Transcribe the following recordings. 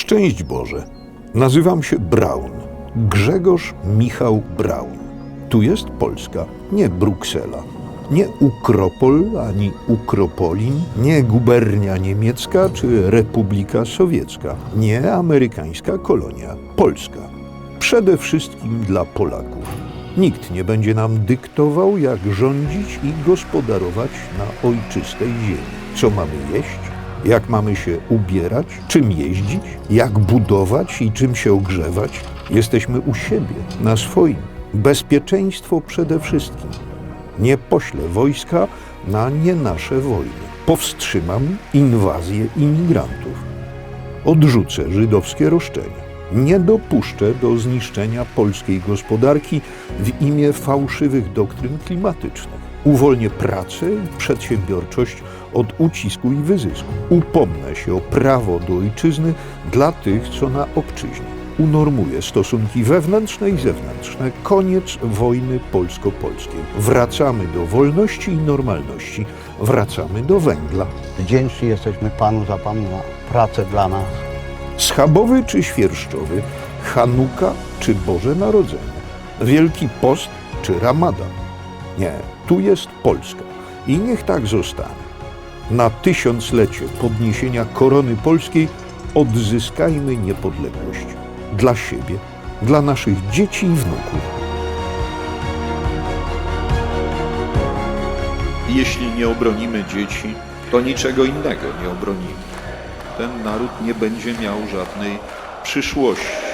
Szczęść Boże. Nazywam się Braun. Grzegorz Michał Braun. Tu jest Polska, nie Bruksela. Nie Ukropol ani Ukropolin, nie gubernia niemiecka czy Republika Sowiecka, nie amerykańska kolonia. Polska. Przede wszystkim dla Polaków. Nikt nie będzie nam dyktował, jak rządzić i gospodarować na ojczystej ziemi. Co mamy jeść, jak mamy się ubierać, czym jeździć, jak budować i czym się ogrzewać. Jesteśmy u siebie, na swoim. Bezpieczeństwo przede wszystkim. Nie poślę wojska na nie nasze wojny. Powstrzymam inwazję imigrantów. Odrzucę żydowskie roszczenia. Nie dopuszczę do zniszczenia polskiej gospodarki w imię fałszywych doktryn klimatycznych. Uwolnię pracę i przedsiębiorczość od ucisku i wyzysku. Upomnę się o prawo do ojczyzny dla tych, co na obczyźnie. Unormuję stosunki wewnętrzne i zewnętrzne. Koniec wojny polsko-polskiej. Wracamy do wolności i normalności. Wracamy do węgla. Wdzięczni jesteśmy Panu za Pana pracę dla nas. Schabowy czy świerszczowy, Hanuka czy Boże Narodzenie, Wielki Post czy Ramadan. Nie, tu jest Polska i niech tak zostanie. Na tysiąclecie podniesienia korony polskiej odzyskajmy niepodległość. Dla siebie, dla naszych dzieci i wnuków. Jeśli nie obronimy dzieci, to niczego innego nie obronimy. Ten naród nie będzie miał żadnej przyszłości.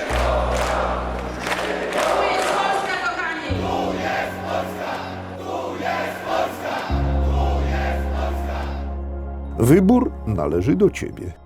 Wybór należy do ciebie.